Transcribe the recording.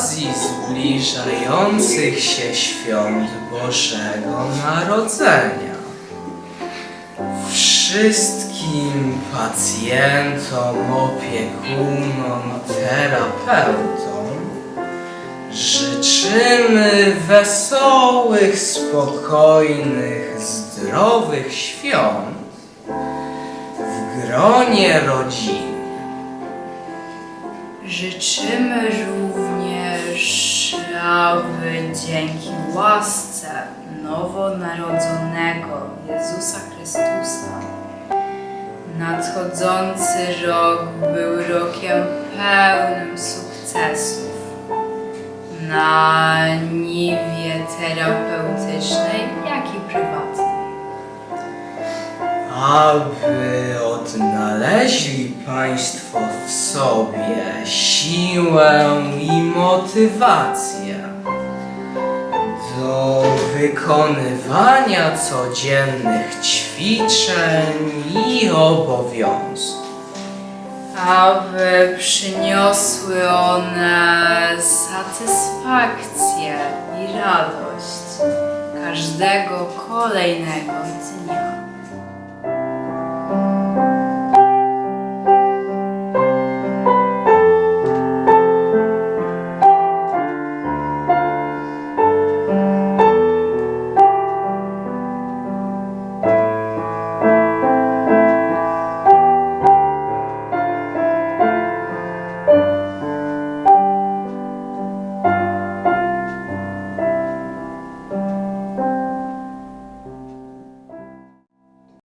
zbliżających się świąt Bożego Narodzenia. Wszystkim pacjentom, opiekunom, terapeutom życzymy wesołych, spokojnych, zdrowych świąt w gronie rodziny. Życzymy również, aby dzięki łasce nowonarodzonego Jezusa Chrystusa. Nadchodzący rok był rokiem pełnym sukcesów. Na niwie aby odnaleźli Państwo w sobie siłę i motywację do wykonywania codziennych ćwiczeń i obowiązków. aby przyniosły one satysfakcję i radość każdego kolejnego dnia.